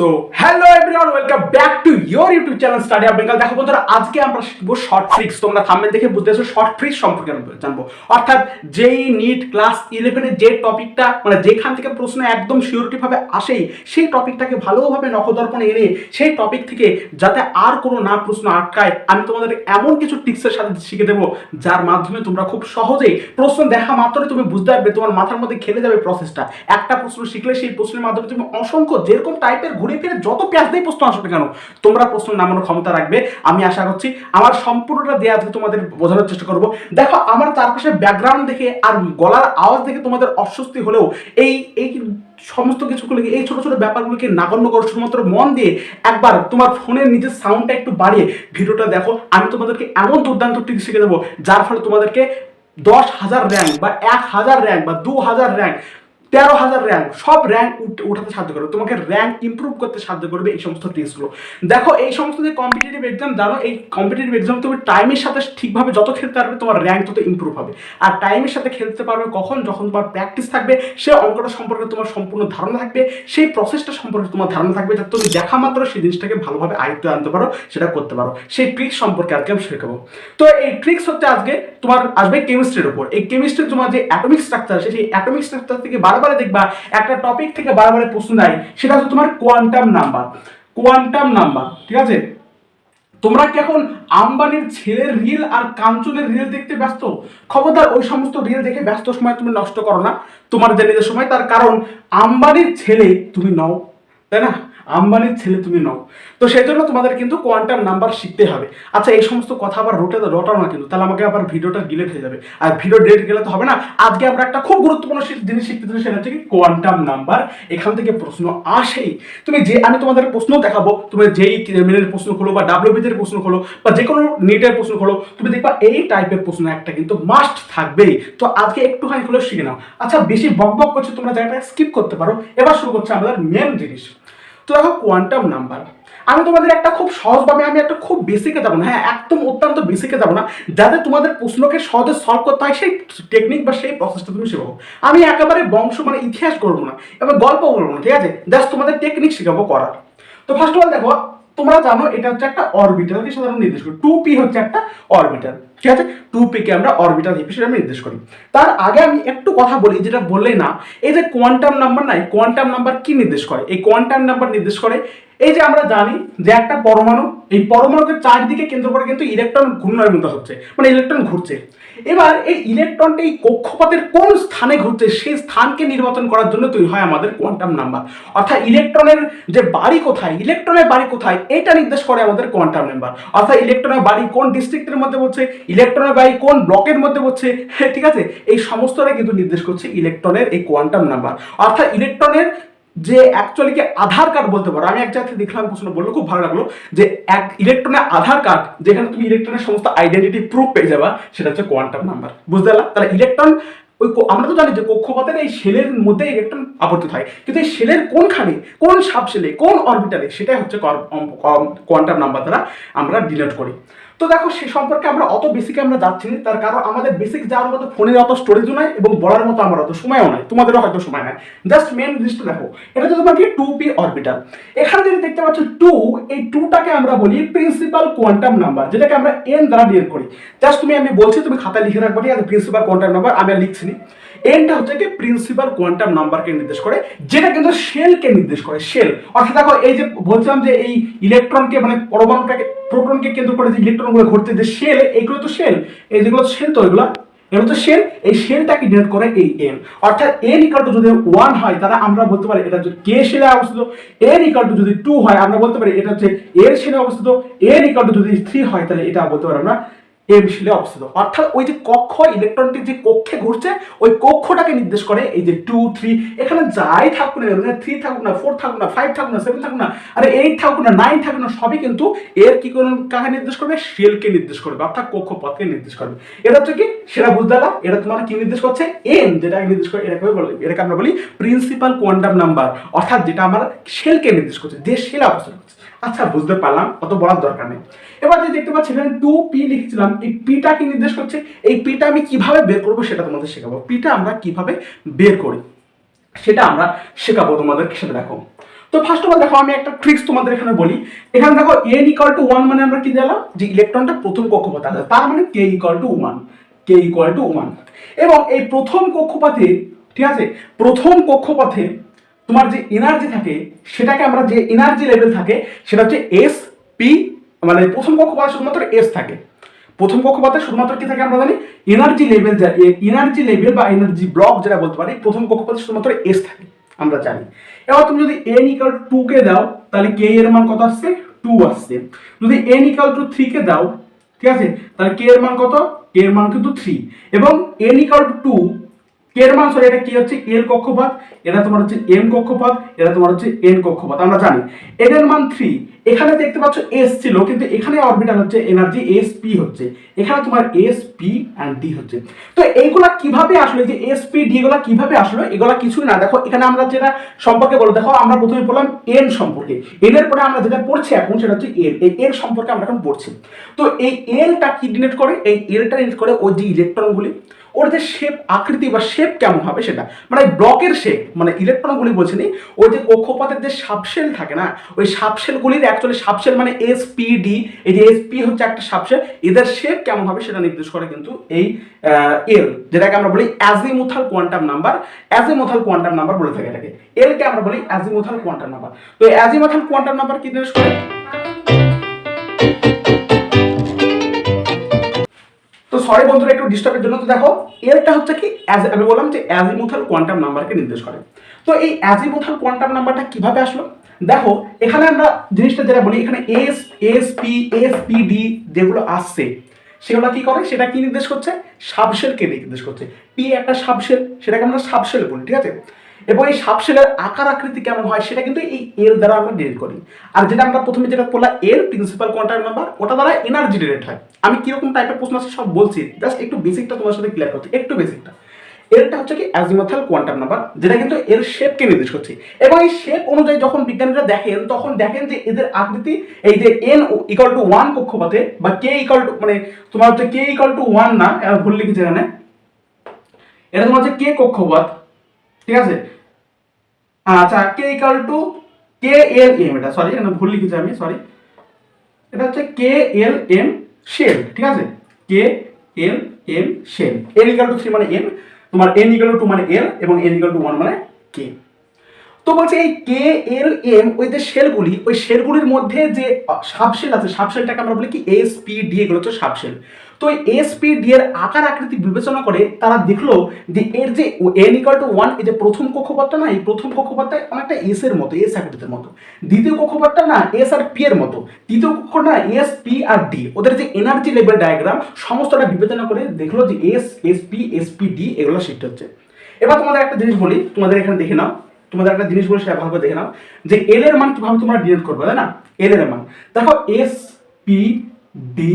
So hello everyone welcome back to your YouTube channel study of Bengal দেখো বন্ধুরা, আজকে আমরা শিখব শর্ট তোমরা দেখে শর্ট সম্পর্কে জানব। অর্থাৎ যেই নিট ক্লাস ইলেভেনের যে টপিকটা মানে যেখান থেকে প্রশ্ন একদম আসেই, সেই টপিকটাকে ভালোভাবে নখদর্পণে এনে, সেই টপিক থেকে যাতে আর কোনো না প্রশ্ন আটকায়, আমি তোমাদের এমন কিছু টিপসের সাথে শিখে দেবো, যার মাধ্যমে তোমরা খুব সহজেই প্রশ্ন দেখা মাত্রই তুমি বুঝতে পারবে, তোমার মাথার মধ্যে খেলে যাবে প্রসেসটা একটা প্রশ্ন শিখলে সেই প্রশ্নের মাধ্যমে তুমি অসংখ্য যেরকম টাইপের ঘুরে ফিরে যত প্যাঁচ দিয়ে প্রশ্ন আসবে কেন, তোমরা প্রশ্ন নামানোর ক্ষমতা রাখবে। আমি আশা করছি আমার সম্পূর্ণটা দেওয়া আজকে তোমাদের বোঝানোর চেষ্টা করব। দেখো, আমার চারপাশের ব্যাকগ্রাউন্ড দেখে আর গলার আওয়াজ দেখে তোমাদের অস্বস্তি হলেও এই এই সমস্ত কিছুগুলোকে, এই ছোট ছোট ব্যাপারগুলোকে নাগণ্য করো। শুধুমাত্র মন দিয়ে একবার তোমার ফোনের নিজের সাউন্ডটা একটু বাড়িয়ে ভিডিওটা দেখো। আমি তোমাদেরকে এমন দুর্দান্ত টিপস শিখে দেবো, যার ফলে তোমাদেরকে দশ হাজার র্যাঙ্ক বা এক হাজার র্যাঙ্ক বা দু হাজার র্যাঙ্ক তেরো হাজার র্যাঙ্ক সব র্যাঙ্ক উঠাতে সাহায্য করবে। তোমাকে র্যাঙ্ক ইমপ্রুভ করতে সাহায্য করবে এই সমস্ত টিপসগুলো দেখো, এই সমস্ত যে কম্পিটিটিভ এক্সাম জানো, এই কম্পিটিটিভ এক্সাম তুমি টাইমের সাথে ঠিকভাবে যত খেলতে পারবে, তোমার র্যাঙ্ক তত ইমপ্রুভ হবে। আর টাইমের সাথে খেলতে পারবে কখন? যখন তোমার প্র্যাকটিস থাকবে, সে অঙ্কটা সম্পর্কে তোমার সম্পূর্ণ ধারণা থাকবে, সেই প্রসেসটা সম্পর্কে তোমার ধারণা থাকবে যাতে তুমি দেখা মাত্র সেই জিনিসটাকে ভালোভাবে আয়ত্তে আনতে পারো, সেটা করতে পারো। সেই ট্রিক্স সম্পর্কে আজকে আমি শেখাবো। তো এই ট্রিক্স হচ্ছে আজকে তোমার আসবে কেমিস্ট্রির উপর। এই কেমিস্ট্রি তোমার যে অ্যাটমিক স্ট্রাকচার আছে, সেই অ্যাটমিক স্ট্রাকচার থেকে বারবার দেখবা, একটা টপিক থেকে বারবার প্রশ্ন দেয়, সেটা হচ্ছে তোমার কোয়ান্টাম নাম্বার কোয়ান্টাম নাম্বার ঠিক আছে? তোমরা কি এখন আম্বানির ছেলের রিল আর কাঞ্চনের রিল দেখতে ব্যস্ত? খবরদার, ওই সমস্ত রিল দেখে ব্যস্ত সময় তুমি নষ্ট করো না। তোমার যে সময়, তার কারণ আম্বানির ছেলে তুমি নও। তাই না? আম্বানির ছেলে তুমি নও। তো সেই জন্য তোমাদের কিন্তু কোয়ান্টাম নাম্বার শিখতে হবে। আচ্ছা এই সমস্ত কথা আবার রোটে রটাও না কিন্তু, তাহলে আমাকে আবার ভিডিওটা ডিলেট হয়ে যাবে। আর ভিডিও ডেট গেলে তো হবে না। আজকে আমরা একটা খুব গুরুত্বপূর্ণ জিনিস শিখতে চাই সেটা হচ্ছে কি কোয়ান্টাম নাম্বার এখান থেকে প্রশ্ন আসেই। তুমি যে, আমি তোমাদের প্রশ্ন দেখাবো, তুমি যেই মেনের প্রশ্ন খোলো বা ডাব্লিউবিদের প্রশ্ন খোলো বা যে কোনো নিটের প্রশ্ন খোলো, তুমি দেখবা এই টাইপের প্রশ্ন একটা কিন্তু মাস্ট থাকবেই। তো আজকে একটুখানি হলেও শিখে নাও। আচ্ছা বেশি বক বক করছে, তোমরা জায়গাটা স্কিপ করতে পারো। এবার শুরু করছে আমাদের মেন জিনিস। তো দেখো কোয়ান্টাম নাম্বার আমি তোমাদের একটা খুব সহজভাবে আমি একটা খুব বেসিকে যাব না হ্যাঁ একদম অত্যন্ত বেসিকে যাব না, যাতে তোমাদের প্রশ্নকে সহজে সলভ করতে হয়, সেই টেকনিক বা সেই প্রসেসটা তুমি শেখাবো আমি একেবারে বংশ মানে ইতিহাস করব না, এবার গল্প বলব না, ঠিক আছে? জাস্ট তোমাদের টেকনিক শেখাবো করার। তো ফার্স্ট অফ অল দেখো, তোমরা জানো এটা হচ্ছে একটা অরবিটালকে সাধারণ নির্দেশ টু পি হচ্ছে একটা অরবিটাল ঠিক আছে? টু পিকে আমরা অরবিটাল হিসেবে আমি নির্দেশ করি। তার আগে আমি একটু কথা বলি, যেটা বললেই না, এই যে কোয়ান্টাম নাম্বার নাই কোয়ান্টাম নাম্বার কি নির্দেশ করে? এই কোয়ান্টাম নাম্বার নির্দেশ করে, এই যে আমরা জানি যে একটা পরমাণু, এই পরমাণুকে চারদিকে কেন্দ্র করে কিন্তু ইলেকট্রন ঘূর্ণয়ের মতো হচ্ছে মানে ইলেকট্রন ঘুরছে। এবার এই ইলেকট্রনটা এই কক্ষপথের কোন স্থানে ঘুরছে, সেই স্থানকে নির্বাচন করার জন্য তৈরি হয় আমাদের কোয়ান্টাম নাম্বার অর্থাৎ ইলেকট্রনের যে বাড়ি কোথায় ইলেকট্রনের বাড়ি কোথায়, এটা নির্দেশ করে আমাদের কোয়ান্টাম নাম্বার অর্থাৎ ইলেকট্রনের বাড়ি কোন ডিস্ট্রিক্টের মধ্যে পড়ছে ইলেকট্রনের বাড়ি কোন ব্লকের মধ্যে পড়ছে? হ্যাঁ, ঠিক আছে? এই সমস্তটা কিন্তু নির্দেশ করছে ইলেকট্রনের এই কোয়ান্টাম নাম্বার অর্থাৎ ইলেকট্রনের যে অ্যাকচুয়ালি কি আধার কার্ড বলতে পারো আমি এক জায়গা থেকে দেখলাম প্রশ্ন বলল খুব ভালো লাগল যে এক ইলেকট্রনের আধার কার্ড যেখানে তুমি ইলেকট্রনের সমস্ত আইডেন্টিটি প্রুফ পেয়ে যাবা সেটা হচ্ছে কোয়ান্টাম নাম্বার বুঝতে পারলাম তাহলে ইলেকট্রন ওই আমরা তো জানি যে কক্ষপথের এই সেলের মধ্যে ইলেকট্রন আবর্তিত হয় কিন্তু এই সেলের কোনখানে কোন সাব সেলে কোন অরবিটালে সেটাই হচ্ছে কোয়ান্টাম নাম্বার দ্বারা আমরা ডিনোট করি। তো দেখো, সে সম্পর্কে আমরা অত বেসিকে আমরা যাচ্ছি না। তার কারণ আমাদের বেসিক যাওয়ার মতো ফোনের অত স্টোরেজও নাই এবং বলার মতো আমার অত সময়ও নাই। তোমাদেরও হয়তো সময় নাই। জাস্ট মেন জিনিসটা দেখো। এটা হচ্ছে তোমার কি টু পি অরবিটাল এখানে যদি দেখতে পাচ্ছ টু এই টুটাকে আমরা বলি প্রিন্সিপাল কোয়ান্টাম নাম্বার যেটাকে আমরা এন দ্বারা ডিল করি। জাস্ট তুমি আমি বলছি, তুমি খাতায় লিখে রাখব, ঠিক আছে? প্রিন্সিপাল কোয়ান্টাম নাম্বার আমি লিখছি এনটা হচ্ছে কি প্রিন্সিপাল কোয়ান্টাম নাম্বারকে নির্দেশ করে, যেটা কিন্তু শেলকে নির্দেশ করে শেল অর্থাৎ দেখো, এই যে বলছিলাম যে এই ইলেকট্রনকে মানে পরমাণুটাকে প্রোটনকে কেন্দ্র করে যে ইলেকট্রনগুলো ঘুরতে যে শেল এইগুলো তো শেল এই যেগুলো শেল তো এগুলো। এগুলো তো শেল এই শেলটাকে ডিনোট করে এই এন অর্থাৎ এন ইকাল টু যদি ওয়ান হয়, তাহলে আমরা বলতে পারি এটা হচ্ছে কে শেলে অবস্থিত। এন ইকাল টু যদি টু হয়, আমরা বলতে পারি এটা হচ্ছে এর শেলে অবস্থিত। এন ইকাল টু যদি থ্রি হয়, তাহলে এটা বলতে পারি আমরা এম শিলে অবস্থিত। অর্থাৎ ওই যে কক্ষ ইলেকট্রনটি যে কক্ষে ঘুরছে, ওই কক্ষটাকে নির্দেশ করে এই যে টু থ্রি এখানে যাই থাকুক না কেন থ্রি থাকুক না ফোর থাকুক না ফাইভ থাকুক না সেভেন থাকুক না, আরে এইট থাকুক না নাইন থাকুক না, সবই কিন্তু এর কি কোন কাকে নির্দেশ করবে? শেলকে নির্দেশ করবে, অর্থাৎ কক্ষপথকে নির্দেশ করবে। এটা হচ্ছে কি? সেটা বুঝতে পারলাম এটা তোমার কি নির্দেশ করছে? এন যেটা নির্দেশ করে, এটাকে বলি, এটাকে আমরা বলি প্রিন্সিপাল কোয়ান্টাম নাম্বার অর্থাৎ যেটা আমার শেলকে নির্দেশ করছে, যে শেল অবস্থা করছে। আচ্ছা বুঝতে পারলাম, অত বলার দরকার নেই। এবার যে দেখতে পাচ্ছি এখানে টু পি লিখেছিলাম। এই পিটা কি নির্দেশ করছে? এই পিটা আমি কীভাবে বের করব সেটা তোমাদের শেখাবো। পিটা আমরা কীভাবে বের করি, সেটা আমরা শেখাবো তোমাদের সেটা দেখো। তো ফার্স্ট অফ অল দেখো, আমি একটা ট্রিক্স তোমাদের এখানে বলি। এখানে দেখো এন ইকাল টু ওয়ান মানে আমরা কি দিলাম? যে ইলেকট্রনটা প্রথম কক্ষপথে আছে, তার মানে K equal to one K equal to one এবং এই প্রথম কক্ষপথে, ঠিক আছে? প্রথম কক্ষপথে তোমার যে এনার্জি থাকে, সেটাকে আমরা যে এনার্জি লেভেল থাকে, সেটা হচ্ছে এস পি মানে প্রথম কক্ষপথে শুধুমাত্র এস থাকে। প্রথম কক্ষপথে শুধুমাত্র কি থাকে আমরা জানি? এনার্জি লেভেল যা এনার্জি লেভেল বা এনার্জি ব্লক যেটা বলতে পারি, প্রথম কক্ষপথে শুধুমাত্র এস থাকে, আমরা জানি। এবার তুমি যদি এন ইকাল টু কে দাও, তাহলে কে এর মান কত আসছে? টু আসছে। যদি এন ইকাল টু থ্রি কে দাও, ঠিক আছে? তাহলে কে এর মান কত? কে এর মান কিন্তু থ্রি এবং এন ইকাল টু এর মান সরি এটা কি হচ্ছে? এল কক্ষপথ, এটা তোমার হচ্ছে এম কক্ষপথ, এটা তোমার হচ্ছে এন কক্ষপথ, আমরা জানি। এন এর মান থ্রি এখানে দেখতে পাচ্ছ এস ছিল, কিন্তু এখানে অরবিটাল হচ্ছে এনার্জি এস পি হচ্ছে। এখানে তোমার এস পি অ্যান্ড ডি হচ্ছে। তো এইগুলা কীভাবে আসলে? যে এস পি ডি এগুলা কীভাবে আসলো? এগুলা কিছুই না। দেখো, এখানে আমরা যেটা সম্পর্কে বলো দেখো, আমরা প্রথমে বললাম এন সম্পর্কে। এন এর পরে আমরা যেটা পড়ছি এখন, সেটা হচ্ছে এল এই এল সম্পর্কে আমরা এখন পড়ছি। তো এই এলটা কি ডিনেট করে? এই এলটা ডিনেট করে ওই যে ইলেকট্রনগুলি ওর যে শেপ আকৃতি বা শেপ কেমন হবে সেটা? মানে ব্লকের শেপ মানে ইলেকট্রনগুলি বলছি নি, ওই যে কক্ষপথের যে সাবশেল থাকে না, ওই সাবশেলগুলির অ্যাকচুয়ালি সাবশেল মানে এস পি ডি এই যে এস পি হচ্ছে একটা সাবশেল এদের শেপ কেমন হবে সেটা নির্দেশ করে কিন্তু এই এল যেটাকে আমরা বলি azimuthal quantum number azimuthal quantum number বলে থাকি এটাকে। এলকে আমরা বলি অ্যাজিমুথাল কোয়ান্টাম নাম্বার তো অ্যাজিমুথাল কোয়ান্টাম নাম্বার কি নির্দেশ করে? তো সরি বন্ধুরা, একটু ডিস্টার্বের জন্য। তো দেখো এলটা হচ্ছে কি অ্যাজ আমি বললাম যে অ্যাজিমুথাল কোয়ান্টাম নাম্বারকে নির্দেশ করে। তো এই অ্যাজিমুথাল কোয়ান্টাম নাম্বারটা কীভাবে আসলো? দেখো, এখানে আমরা জিনিসটা যেটা বলি, এখানে s s p s p d যেগুলো আসছে, সেগুলো কি করে? সেটা কি নির্দেশ করছে? সাবশেলকে নির্দেশ করছে। পি একটা সাবশেল, সেটাকে আমরা সাবশেল বলি, ঠিক আছে? এবং এই সাবশেলের আকার আকৃতি কেমন হয় সেটা কিন্তু এই এল দ্বারা আমরা ডিরেক্ট করি। আর যেটা আমরা প্রথমে যেটা বললাম এল প্রিন্সিপাল কোয়ান্টাম নাম্বার ওটা দ্বারা এনার্জি ডিরেক্ট হয়। আমি কীরকম টাইপের প্রশ্ন আছে সব বলছি জাস্ট একটু বেসিকটা তোমার সাথে ক্লিয়ার করছি, একটু বেসিকটা এলটা হচ্ছে কি অ্যাজিমথাল কোয়ান্টাম নাম্বার যেটা কিন্তু এর শেপকে নির্দেশ করছে। এবং এই শেপ অনুযায়ী যখন বিজ্ঞানীরা দেখেন, তখন দেখেন যে এদের আকৃতি, এই যে এন ইকাল টু ওয়ান কক্ষপথে, বা কে ইকাল টু মানে তোমার হচ্ছে কে ইকাল টু ওয়ান না ভুল লিখেছে এখানে। এটা তোমার হচ্ছে কে কক্ষপথ। ঠিক আছে? আচ্ছা K equal to K L M এটা সরি এখানে ভুল লিখেছি আমি সরি এটা হচ্ছে কে এল এম শেল ঠিক আছে? K L M shell n equal to three মানে এম তোমার এন ইকাল টু মানে এল এবং এন ইকাল টু ওয়ান মানে কে তো বলছে এই কে এল এম ওই যে শেলগুলি ওই শেলগুলির মধ্যে যে সাবশেল আছে সাবশেলটাকে আমরা বলি কি? এস পি ডি এগুলো হচ্ছে সাবশেল তো এস পি ডি এর আকার আকৃতি বিবেচনা করে তারা দেখল যে এর যে এন ইকাল টু ওয়ান এই যে প্রথম কক্ষপথটা না, এই প্রথম কক্ষপথটা অনেকটা এস এর মতো এস আকৃতির মতো। দ্বিতীয় কক্ষপথটা না এস আর পি এর মতো। তৃতীয় কক্ষটা না এস পি আর ডি ওদের যে এনার্জি লেভেল ডায়াগ্রাম সমস্তটা বিবেচনা করে দেখল যে s s p s p d এগুলো শিফট হচ্ছে। এবার তোমাদের একটা জিনিস বলি, তোমাদের এখানে দেখে নাও। তোমাদের একটা জিনিস বলে সেটা ভালো করে দেখে নাও। যে এল এর মান কীভাবে তোমরা ডিলেট করবে, তাই না? এল এর মান। দেখো s p d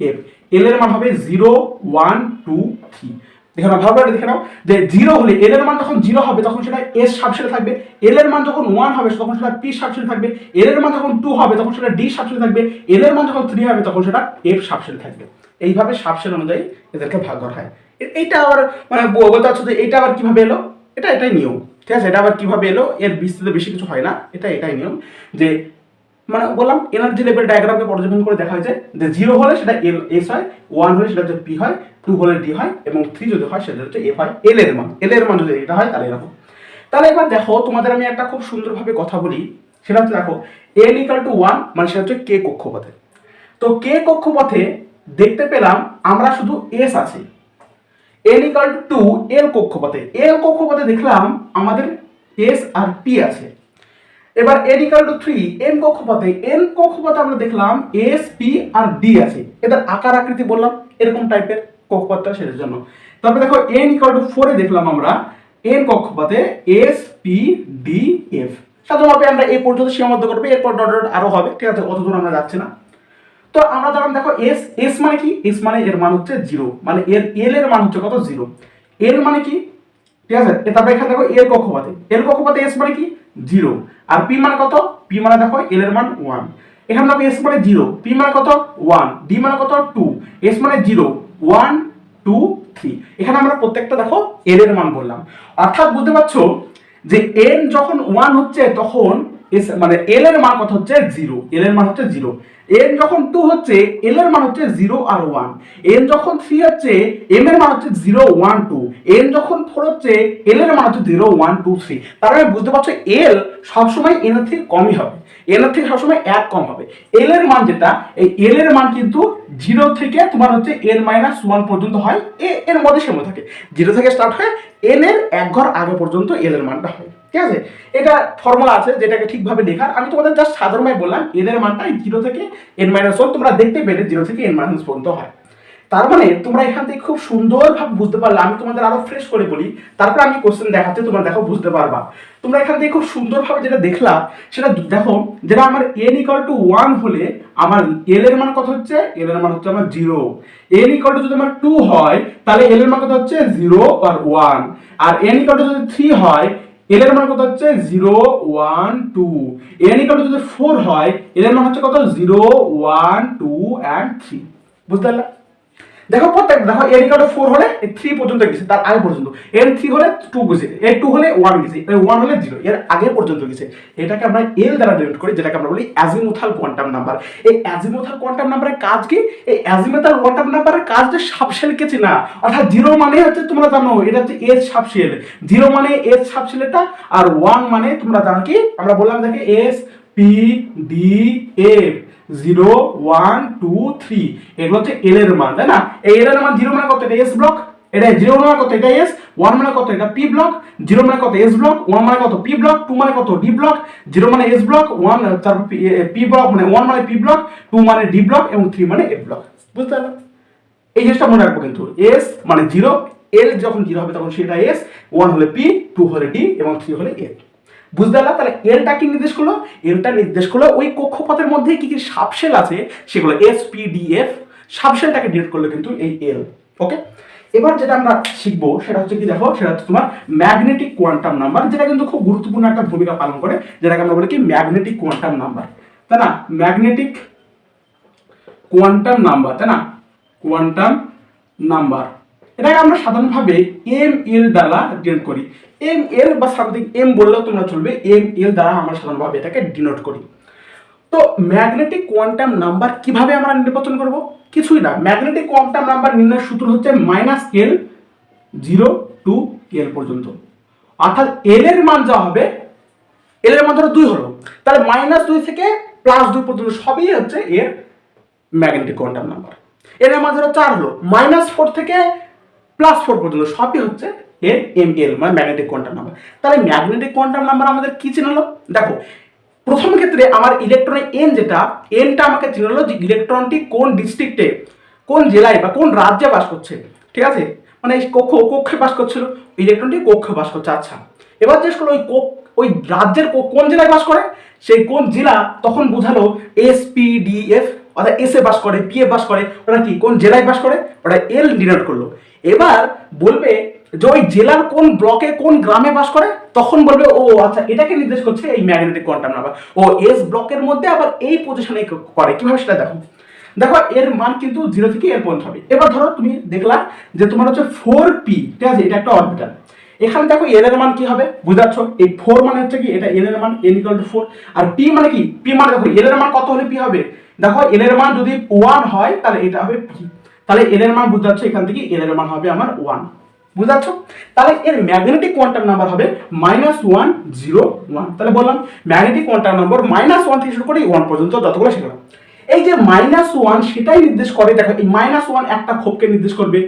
f l এর মান হবে জিরো ওয়ান টু থ্রি দেখে নাও, ভালো করে দেখে নাও যে জিরো হলে এল এর মান যখন জিরো হবে, তখন সেটা এস সাবসেলে থাকবে। এল এর মান যখন ওয়ান হবে, তখন সেটা পি সাবসেলে থাকবে। এল এর মান যখন টু হবে, তখন সেটা ডি সাবসেলে থাকবে। এল এর মান যখন থ্রি হবে, তখন সেটা এফ সাবসেলে থাকবে। এইভাবে সাবসেল অনুযায়ী এদেরকে ভাগ করা হয়। এইটা আবার মানে বলতে চাচ্ছ যে এটা আবার কীভাবে এলো? এটা এটাই নিয়ম। ঠিক আছে? এটা আবার কীভাবে এলো? এর বিস্তৃত বেশি কিছু হয় না। এটা এটাই নিয়ম যে মানে বললাম এনার্জি লেভেল ডায়াগ্রামকে পর্যবেক্ষণ করে দেখা হয়েছে যে জিরো হলে সেটা এল এস হয় ওয়ান হলে সেটা হচ্ছে পি হয় টু হলে ডি হয় এবং থ্রি যদি হয় সেটা হচ্ছে এফ হয় এল এর মান। এল এর মান যদি এটা হয় তাহলে এরকম। তাহলে এবার দেখো, তোমাদের আমি একটা খুব সুন্দরভাবে কথা বলি, সেটা হচ্ছে দেখো এল ইকাল টু ওয়ান মানে সেটা হচ্ছে কে কক্ষপথে। তো কে কক্ষপথে দেখতে পেলাম আমরা শুধু এস আছে। এল ইকাল টু এল কক্ষপথে। এল কক্ষপথে দেখলাম আমাদের এস আর পি আছে। এবার n equal to three n কক্ষপথে এন কক্ষপথে আমরা দেখলাম এস পি আর ডি আছে। এদের আকার আকৃতি বললাম, এরকম টাইপের কক্ষপথটা সেটার জন্য। তারপরে দেখো এন ইকাল টু ফোরে দেখলাম আমরা এন কক্ষপথে এস পি ডি এফ সাধারণভাবে আমরা এই পর্যন্ত সীমাবদ্ধ করব, এরপর ডট ডট আরও হবে, ঠিক আছে, অত দূর আমরা যাচ্ছি না। তো আমরা যখন দেখো এস এস মানে কি? এস মানে এর মান হচ্ছে জিরো মানে এর এল এর মান হচ্ছে কত? জিরো এল মানে কি? ঠিক আছে? তারপরে এখানে দেখো এর কক্ষপথে। এর কক্ষপথে এস মানে কি? জিরো আর পি মানে কত? পি মানে দেখো এল এর মান ওয়ান এখানে দেখো এস মানে জিরো পি মানে কত? ওয়ান ডি মানে কত? টু এস মানে জিরো ওয়ান টু থ্রি এখানে আমরা প্রত্যেকটা দেখো এল এর মান বললাম। অর্থাৎ বুঝতে পারছ যে এন যখন ওয়ান হচ্ছে তখন এস মানে এল এর মান কত হচ্ছে? জিরো এল এর মান হচ্ছে জিরো এন যখন টু হচ্ছে এল এর মান হচ্ছে জিরো আর ওয়ান এন যখন থ্রি হচ্ছে এম এর মান হচ্ছে জিরো ওয়ান টু এন যখন ফোর হচ্ছে এল এর মান হচ্ছে জিরো ওয়ান টু থ্রি তার মানে বুঝতে পারছ এল সবসময় এন এর থেকে কমই হবে। এন এর থেকে সবসময় এক কম হবে। এল এর মান যেটা, এই এল এর মান কিন্তু জিরো থেকে তোমার হচ্ছে এন মাইনাস ওয়ান পর্যন্ত হয়। এ, এর মধ্যে সময় থাকে। জিরো থেকে স্টার্ট হয় এন এর এক ঘর আগে পর্যন্ত এল এর মানটা হয়। ঠিক আছে? এটা ফর্মুলা আছে যেটাকে ঠিকভাবে লেখার। আমি তোমাদের জাস্ট সাধারণভাবে বললাম এন এর মানটা জিরো থেকে এন মাইনাস ওয়ান তোমরা দেখতে পেলে জিরো থেকে এন মাইনাস পর্যন্ত হয়। তার মানে তোমরা এখান থেকে খুব সুন্দরভাবে বুঝতে পারলে, আমি তোমাদের আরও ফ্রেশ করে বলি। তারপর আমি কোশ্চেন দেখাতে তোমরা দেখো বুঝতে পারবা। তোমরা এখান থেকে খুব সুন্দরভাবে যেটা দেখলা, সেটা দেখো, যেটা আমার এন ইকাল টু ওয়ান হলে আমার এল এর মান কত হচ্ছে? এল এর মান হচ্ছে আমার জিরো এন ইকাল টু যদি আমার টু হয়, তাহলে এল এর মান কত হচ্ছে? জিরো আর ওয়ান আর এন ইকাল টু যদি থ্রি হয় এল এর মান কত হচ্ছে? Zero one two n equal to যদি ফোর হয় এল এর মান হচ্ছে কত? Zero one two and three বুঝতে পারলা? দেখো প্রত্যেক, দেখো এন ইকাল ফোর হলে থ্রি পর্যন্ত গেছে, তার আগে পর্যন্ত। এন থ্রি হলে টু গেছে এ টু হলে ওয়ান গেছে ওয়ান হলে জিরো এর আগে পর্যন্ত গেছে। এটাকে আমরা এল দ্বারা ডিনোট করি, যেটাকে আমরা বলি অ্যাজিমুথাল কোয়ান্টাম নাম্বার এই অ্যাজিমুথাল কোয়ান্টাম নাম্বারের কাজ কি? এই অ্যাজিমুথাল কোয়ান্টাম নাম্বারের কাজ যে সাবশেল কেছে না অর্থাৎ জিরো মানে হচ্ছে তোমরা জানো, এটা হচ্ছে এস সাবশেল জিরো মানে এস সাবশেল এটা, আর ওয়ান মানে তোমরা জানো কি? আমরা বললাম দেখে s p d f zero, one, two, three. এগুলো হচ্ছে এল এর মান, তাই না? এই এল এর মান জিরো মানে কত? এটা এস ব্লক এটা জিরো মানে কত? এটা এস ওয়ান মানে কত? এটা পি ব্লক জিরো মানে কত? এস ব্লক ওয়ান মানে কত? পি ব্লক টু মানে কত? ডি ব্লক জিরো মানে এস ব্লক ওয়ান, তারপর পি ব্লক মানে ওয়ান মানে পি ব্লক টু মানে ডি ব্লক এবং থ্রি মানে এ ব্লক বুঝতে পারল এই জিনিসটা মনে রাখব কিন্তু। এস মানে জিরো। এল যখন জিরো হবে তখন সেটা এস ওয়ান হলে পি টু হলে ডি এবং থ্রি হলে এ বুঝতে পারলাম তাহলে এলটা কি নির্দেশ করল? এলটা নির্দেশ করল ওই কক্ষপথের মধ্যে কি কি সাবশেল আছে সেগুলো এস পি ডি এফ সাবশেলটাকে ডিলিট করল কিন্তু এই এল ওকে এবার যেটা আমরা শিখব সেটা হচ্ছে কি দেখো, সেটা হচ্ছে তোমার ম্যাগনেটিক কোয়ান্টাম নাম্বার যেটা কিন্তু খুব গুরুত্বপূর্ণ একটা ভূমিকা পালন করে, যেটাকে আমরা বলি কি ম্যাগনেটিক কোয়ান্টাম নাম্বার তাই না? ম্যাগনেটিক কোয়ান্টাম নাম্বার তাই না? কোয়ান্টাম নাম্বার এটাকে আমরা সাধারণভাবে এম এল দ্বারা ডিনোট করি। এম এল বা সামথিং এম বললেও তোমরা চলবে এম এল দ্বারা আমরা সাধারণভাবে এটাকে ডিনোট করি। তো ম্যাগনেটিক কোয়ান্টাম নাম্বার কীভাবে আমরা নির্বাচন করব? কিছুই না। ম্যাগনেটিক কোয়ান্টাম নাম্বার নির্ণয়ের সূত্র হচ্ছে minus l zero to l পর্যন্ত। অর্থাৎ এল এর মান যা হবে এল এর মান ধরো দুই হলো। তাহলে মাইনাস দুই থেকে প্লাস দুই পর্যন্ত সবই হচ্ছে এর ম্যাগনেটিক কোয়ান্টাম নাম্বার এর মান ধরো চার হলো। মাইনাস ফোর থেকে প্লাস ফোর পর্যন্ত সবই হচ্ছে এর এম এল মানে ম্যাগনেটিক কোয়ান্টাম নাম্বার তাহলে ম্যাগনেটিক কোয়ান্টাম নাম্বার আমাদের কি চিনালো? দেখো, প্রথম ক্ষেত্রে আমার ইলেকট্রনের এন যেটা এনটা আমাকে চিনালো যে ইলেকট্রনটি কোন ডিস্ট্রিক্টে কোন জেলায় বা কোন রাজ্যে বাস করছে, ঠিক আছে? মানে কক্ষ কক্ষে বাস করছিল ইলেকট্রনটি কক্ষে বাস করছে আচ্ছা। এবার জিজ্ঞেস করল, ওই ওই রাজ্যের কোন জেলায় বাস করে? সেই কোন জেলা তখন বোঝালো এস পি ডি এফ অর্থাৎ এস বাস করে পি এ বাস করে, ওরা কি, কোন জেলায় বাস করে? ওরা এল ডিনোট করল। এবার বলবে যে ওই জেলার কোন ব্লকে কোন গ্রামে বাস করে, তখন বলবে, ও আচ্ছা এটাকে নির্দেশ করছে এই ম্যাগনেটিক কোয়ান্টাম নাম্বার। ও, এস ব্লকের মধ্যে আবার এই পজিশনে করে। কীভাবে সেটা দেখো? দেখো, এর মান কিন্তু জিরো থেকে এর পর্যন্ত হবে। এবার ধরো, তুমি দেখলা যে তোমার হচ্ছে ফোর পি ঠিক আছে? এটা একটা অরবিটাল এখানে দেখো এল এর মান কি হবে? বুঝতে পারছ এই ফোর মানে হচ্ছে কি? এটা এল এর মান এন ইকুয়াল টু ফোর আর পি মানে কি? পি মানে দেখো এল এর মান কত হলে পি হবে? দেখো এল এর মান যদি ওয়ান হয়, তাহলে এটা হবে পি তাহলে এল এর মান বুঝতে পারছ এখান থেকে এল এর মান হবে আমার ওয়ান বুঝতে পারছ তাহলে এর ম্যাগনেটিক কোয়ান্টাম নাম্বার হবে মাইনাস ওয়ান জিরো ওয়ান তাহলে বললাম magnetic quantum number minus one থেকে শুরু করে ওয়ান পর্যন্ত যতগুলো শিখলাম এই যে মাইনাস ওয়ান সেটাই নির্দেশ করে, দেখো এই মাইনাস ওয়ান একটা ক্ষোভকে নির্দেশ করবে,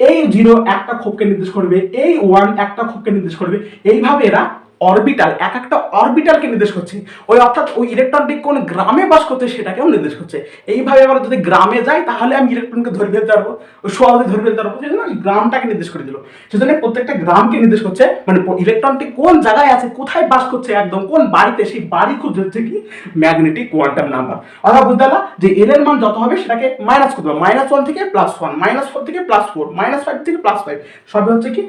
এই জিরো একটা ক্ষোভকে নির্দেশ করবে, এই ওয়ান একটা ক্ষোভকে নির্দেশ করবে। এইভাবে এরা অরবিটাল এক একটা অরবিটালকে নির্দেশ করছে। ওই অর্থাৎ ওই ইলেকট্রনটি কোন গ্রামে বাস করছে সেটাকেও নির্দেশ করছে। এইভাবে আমরা যদি গ্রামে যাই, তাহলে আমি ইলেকট্রনকে ধরে ফেলতে পারব, ওই সহজে ধরে ফেলতে পারব, সেজন্য গ্রামটাকে নির্দেশ করে দিল। সেজন্য প্রত্যেকটা গ্রামকে নির্দেশ করছে মানে ইলেকট্রনটি কোন জায়গায় আছে, কোথায় বাস করছে একদম, কোন বাড়িতে, সেই বাড়ি খুঁজে হচ্ছে কি? ম্যাগনেটিক কোয়ান্টাম নাম্বার অর্থাৎ বুঝতে পারলা যে এর এর মান যত হবে, সেটাকে মাইনাস করতে হবে মাইনাস ওয়ান থেকে প্লাস ওয়ান মাইনাস ফোর থেকে প্লাস ফোর মাইনাস ফাইভ থেকে প্লাস ফাইভ সবই হচ্ছে কি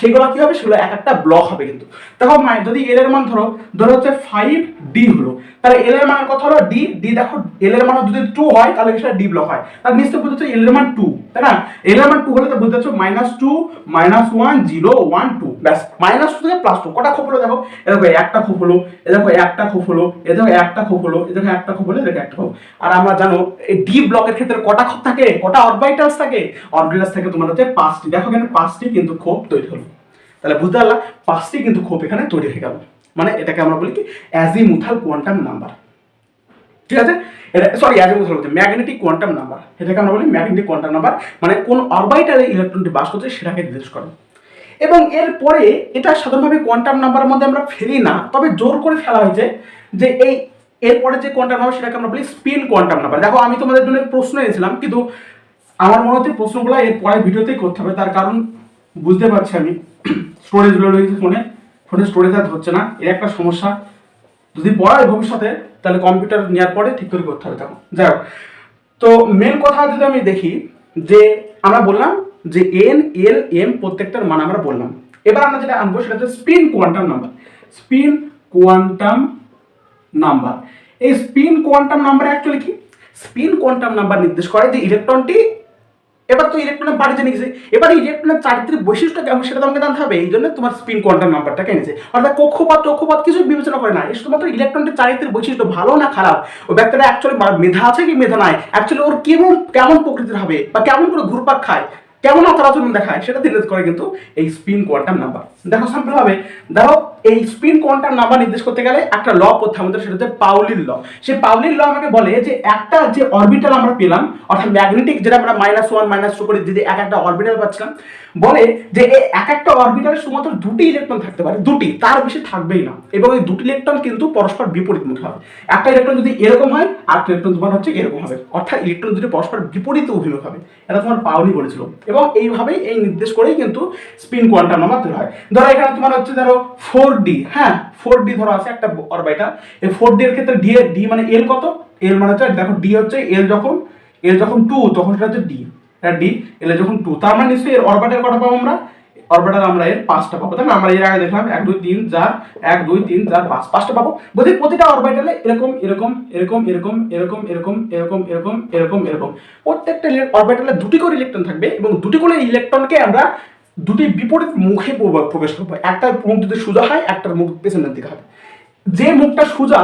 সেগুলো কি হবে? সেগুলো এক একটা ব্লক হবে কিন্তু। দেখো মাই যদি এল এর মান ধরো ধরো হচ্ছে ফাইভ ডি হলো, তাহলে এল এর মানের কথা হলো ডি ডি দেখো এল এর মান যদি টু হয়, তাহলে সেটা ডি ব্লক হয়? তার নিশ্চয় বুঝতে হচ্ছে এল এর মান টু তাই না? এল এর মান টু হলে তো বুঝতে হচ্ছে minus two minus one zero one two ব্যাস। মাইনাস টু থেকে প্লাস টু কটা খোপ হলো দেখো? এ দেখো, একটা খোপ হলো, এ দেখো, একটা খোপ হলো, এ দেখো, একটা খোপ হলো, এ দেখো, একটা খোপ হলো, এ দেখো, একটা খোপ। আর আমরা জানো, এই ডি ব্লকের ক্ষেত্রে কটা খোপ থাকে? কটা অরবিটালস থাকে? অরবিটালস থাকে তোমার হচ্ছে পাঁচটি। দেখো এখানে পাঁচটি কিন্তু খোপ তৈরি হলো। তাহলে বুঝতে পারলাম পাঁচটি কিন্তু খোপ এখানে তৈরি হয়ে গেল। মানে এটাকে আমরা বলি কি অ্যাজিমুথাল কোয়ান্টাম নাম্বার ঠিক আছে? এটা সরি অ্যাজিমুথাল বলতে ম্যাগনেটিক কোয়ান্টাম নাম্বার এটাকে আমরা বলি ম্যাগনেটিক কোয়ান্টাম নাম্বার মানে কোন অরবিটালে ইলেকট্রনটি বাস করছে সেটাকে নির্দেশ করে। এবং এরপরে এটা সাধারণভাবে কোয়ান্টাম নাম্বারের মধ্যে আমরা ফেলি না, তবে জোর করে ফেলা হয়েছে যে এই, এরপরে যে কোয়ান্টাম নাম্বার সেটাকে আমরা বলি স্পিন কোয়ান্টাম নাম্বার দেখো, আমি তোমাদের জন্য প্রশ্ন এনেছিলাম, কিন্তু আমার মনে হচ্ছে প্রশ্নগুলো এর পরের ভিডিওতেই করতে হবে, তার কারণ বুঝতে পারছি আমি। স্টোরেজগুলো রয়েছে ফোনে ফোনে স্টোরেজ আর ধরছে না। এর একটা সমস্যা। যদি পড়ায় ভবিষ্যতে, তাহলে কম্পিউটার নেওয়ার পরে ঠিক করে করতে হবে, তখন। যাই হোক। তো মেন কথা যদি আমি দেখি, যে আমরা বললাম যে এন এল এম প্রত্যেকটার মান আমরা বললাম। এবার আমরা যেটা আনব, সেটা হচ্ছে spin quantum number spin quantum number এই স্পিন কোয়ান্টাম নাম্বার অ্যাকচুয়ালি কি? স্পিন কোয়ান্টাম নাম্বার নির্দেশ করে যে ইলেকট্রনটি এবার তো ইলেকট্রনের বাড়ি জেনে গেছে এবার ইলেকট্রনের চারিত্রিক বৈশিষ্ট্য কেমন সেটা তোমাকে জানতে হবে, এই জন্য তোমার স্পিন কোয়ান্টাম নাম্বারটা এনেছে। অর্থাৎ কক্ষপাত কক্ষপাত কিছু বিবেচনা করে না। শুধুমাত্র ইলেকট্রনের চারিত্রিক বৈশিষ্ট্য ভালো না খারাপ? ও ব্যক্তিটা অ্যাকচুয়ালি মেধা আছে কি মেধা নাই? অ্যাকচুয়ালি ওর কেমন কেমন প্রকৃতির হবে? বা কেমন করে ঘুরপাক খায়? কেমন আচার আচরণ দেখায় সেটা নির্দেশ করে কিন্তু এই স্পিন কোয়ান্টাম নাম্বার দেখো স্যাম্পল হবে দেখো এই স্পিন কোয়ান্টাম নাম্বার নির্দেশ করতে গেলে একটা ল পড়তে আমাদের সেটা হচ্ছে পাউলির ল সেই পাউলির ল আমাকে বলে যে একটা যে অরবিটাল আমরা পেলাম, অর্থাৎ ম্যাগনেটিক যেটা আমরা মাইনাস ওয়ান মাইনাস টু করে যদি এক একটা অরবিটাল পাচ্ছিলাম, বলে যে এই এক একটা অরবিটালে শুধুমাত্র দুটি ইলেকট্রন থাকতে পারে, দুটি, তার বেশি থাকবেই না। এবং এই দুটি ইলেকট্রন কিন্তু পরস্পর বিপরীতমুখী হবে। একটা ইলেকট্রন যদি এরকম হয়, আরেকটা ইলেকট্রন তোমার হচ্ছে এরকম হবে। অর্থাৎ ইলেকট্রন দুটি পরস্পর বিপরীত অভিমুখ হবে। এটা তোমার পাউলি বলেছিল। এবং এইভাবেই এই নির্দেশ করেই কিন্তু স্পিন কোয়ান্টাম নাম্বার তৈরি হয়। ধরো এখানে তোমার হচ্ছে ধরো ফোর ডি হ্যাঁ ফোর ডি ধরো আছে একটা অরবিটাল এই ফোর ডি এর ক্ষেত্রে ডি ডি মানে এল কত? এল মানে হচ্ছে, দেখো ডি হচ্ছে এল যখন এল যখন টু তখন সেটা হচ্ছে ডি এটা ডি এল যখন টু তার মানে নিশ্চয়ই এর অরবিটাল কটা পাবো আমরা? অরবিটাল আমরা এর পাঁচটা পাবো। তাহলে আমরা এর আগে দেখলাম এক, দুই, তিন, চার, এক, দুই, তিন, চার, পাঁচ, পাঁচটা পাবো। বলছি প্রতিটা অরবিটালে এরকম এরকম এরকম এরকম এরকম এরকম এরকম এরকম এরকম এরকম। প্রত্যেকটা অরবিটালে দুটি করে ইলেকট্রন থাকবে এবং দুটি করে ইলেকট্রনকে আমরা দুটি বিপরীত মুখে প্রব- প্রবেশ করব। একটা মুখ যদি সোজা হয়, একটার মুখ পেছনের দিকে হবে। যে মুখটা সোজা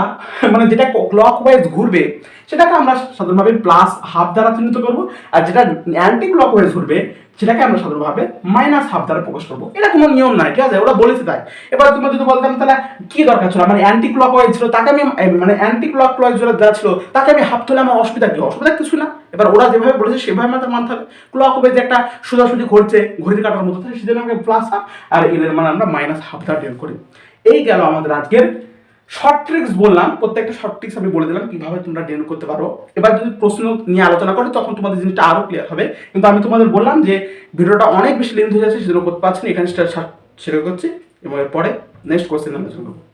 মানে যেটা ক্লক ওয়াইজ ঘুরবে, সেটাকে আমরা সাধারণভাবে প্লাস হাফ দ্বারা চিহ্নিত করব, আর যেটা অ্যান্টি ক্লক ওয়াইজ ঘুরবে, সেটাকে আমরা সাধারণভাবে মাইনাস হাফ দ্বারা প্রকাশ করব। এটা কোনো নিয়ম নাই, ঠিক আছে? ওরা বলেছে তাই। এবার তোমরা যদি বলতাম তাহলে কি দরকার ছিল? মানে অ্যান্টি ক্লক ওয়াইজ ছিল, তাকে আমি মানে অ্যান্টি ক্লক ওয়াইজ যা ছিল, তাকে আমি হাফ তুলে আমার অসুবিধা কি? অসুবিধা কিছু না। এবার ওরা যেভাবে বলেছে, সেভাবে আমাদের মানতে হবে। ক্লক ওয়াইজ একটা সোজাসুজি ঘুরছে ঘড়ির কাটার মতো থাকে সেজন্য আমাকে প্লাস হাফ আর এলের মানে আমরা মাইনাস হাফ দ্বারা ডিল করি। এই গেল আমাদের আজকের শর্ট ট্রিক্স বললাম, প্রত্যেকটা শর্ট ট্রিক্স আমি বলে দিলাম কীভাবে তোমরা ডেন করতে পারো। এবার যদি প্রশ্ন নিয়ে আলোচনা করো, তখন তোমাদের জিনিসটা আরও ক্লিয়ার হবে। কিন্তু আমি তোমাদের বললাম যে, ভিডিওটা অনেক বেশি লেন্থ হয়ে যাচ্ছে, সেজন্য করতে পারছি না, এখানে সেটা সেটা করছি। এবং এরপরে নেক্সট কোয়েশ্চেন আলোচনা করব।